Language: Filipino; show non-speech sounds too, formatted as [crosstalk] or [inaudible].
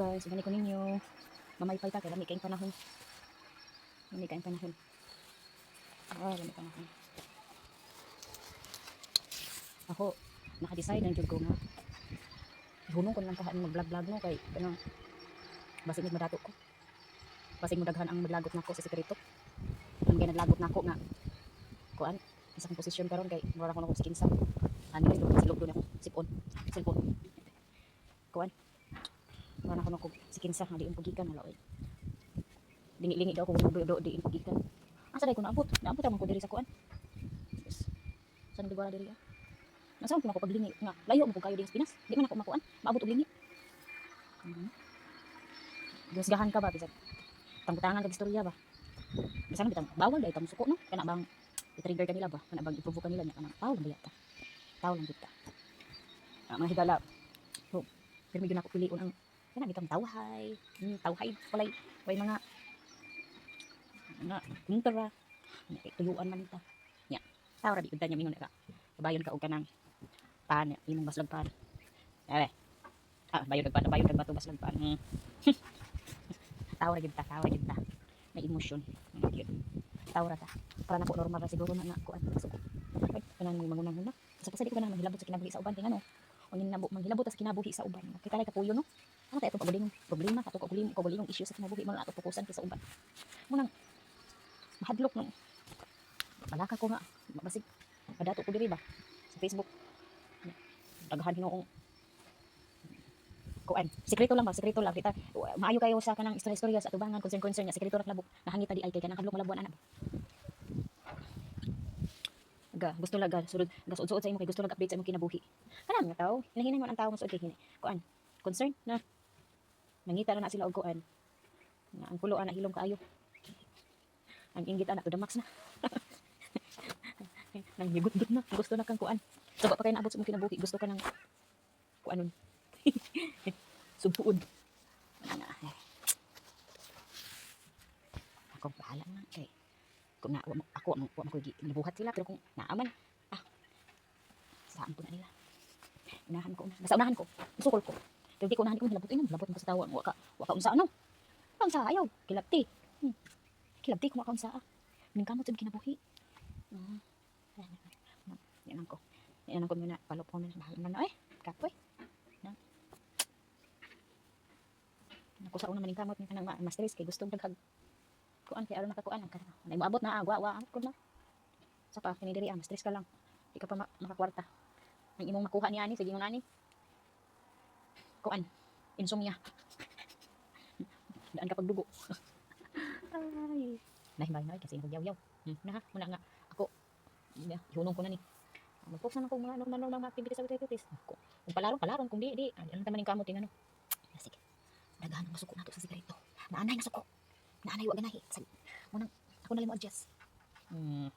guys, ganito ko ninyo. Mamaypay ta, kaya lami kayong panahon. Lami kayong panahon. Ah, lami panahon. Ako, naka-decide ang jud ko nga. Ihunong ko lang kahaan mag-vlog-vlog no kay kanang basig mig madato ko. Basig mo daghan ang maglagot nako sa sekreto. Ang kay naglagot nako nga kuan isang posisyon karon kay mura ko nako sa kinsa. Ano silog doon ako sipon. Cellphone. Kuan. Mura ko nako sa kinsa nga di pagikan wala oy. Lingi-lingi daw ko do do di pagikan. Asa day ko naabot? Naabot man ko diri sa kuan. Yes. Di wala diri ah? Nasaan ko ako paglingi nga layo mo ko kayo din sa Pinas. Di man ako makuan. Maabot og lingi. Mhm. Gusgahan ka ba bisag? Tangbutangan kag istorya ba? Bisan bitang bawal dai tamo suko no. Kana bang i-trigger kanila ba? Kana bang iprovoke kanila nya kanang tao lang bayata. Tao lang kita. Ah, mga higala. So, pero medyo nako piliun ang kana bitang tawhay. Hmm, tawhay walay way mga nga kontra. Nga tuyuan man ta. Nya. Tao ra di udta nya mingon ka. Bayon ka og kanang pan imong baslag pan. Awe. Ah, bayon kag pan, bayon kag bato baslag pan. Hmm. [laughs] Tawa ra gyud ta, tawa ra. May emosyon. Nga gyud. Tawa ra ta. Para nako normal ra siguro na nga kuan sa ko. Ay, kanang may mangunang huna. Sa pasali ko kanang manghilabot sa kinabuhi sa uban kay ngano. O nabo manghilabot sa kinabuhi sa uban. Kita lay kapuyo no. Ano tayo itong pagaling problema kato kagulim kagulim issue sa kinabuhi mo na ato fokusan kay sa uban. Munang mahadlok no. Balaka ko nga basig padato ko diri ba sa Facebook. Daghan hinoong kuan. Sekreto lang ba? Sekreto lang kita. Maayo kayo sa kanang istorya-istorya sa atubangan concern concern nya sekreto ra labok. Nahangita di ay kay kanang hadlok malabuan ana. Ga, gusto laga sulod ga suod sa imo kay gusto lag update sa imong kinabuhi. Kanang nga tawo, hinahinay man ang tawo mo suod kay hini. Kuan. Concern na nangita na, na sila og kuan. Nga ang pulo ana hilom kaayo. Ang inggit ana to the max na. [laughs] nang higot-got na. Gusto na kang kuan. Saba pa kay naabot sa imong kinabuhi, gusto ka nang kuanon. [laughs] Na. eh. Ako bahala na kay kung na wa mo- ako mo nabuhat sila pero kung naaman ah saan ko na nila unahan ko na basta unahan ko sukol ko pero di ko unahan ko hilabot inom labot mo sa tawa wa ka wa ka unsa ano ang sa ayaw kilabti hmm. kilabti kung wa ka unsa ning kamot sa kinabuhi ah yan ko yan ko muna palop ko na bahala man na eh kapoy na Naku sa una maning kamot ni kanang ma- ma-stress kay gusto daghag kuan kay aron makakuan ang kanang nay moabot na agwa wa ko na sa pa kini diri ah ma-stress ka lang di ka pa ma- makakwarta ang imong makuha ni ani sige mo nani kuan insomnia. Daan ka pagdugo. Ay. Nahimbay na kasi nagyaw yaw hmm, na ha muna nga. Ako yeah, ihunong ko na ni. Na ako mga normal normal mga activities sa activities. Ako kung palaron palaron kung di di. Ano taman yung kamot yung ano. Sige. Daghan ang masuko nato sa sigareto naanay na suko naanay wa ganahi. Sag- munang ako na lang mo adjust. Hmm.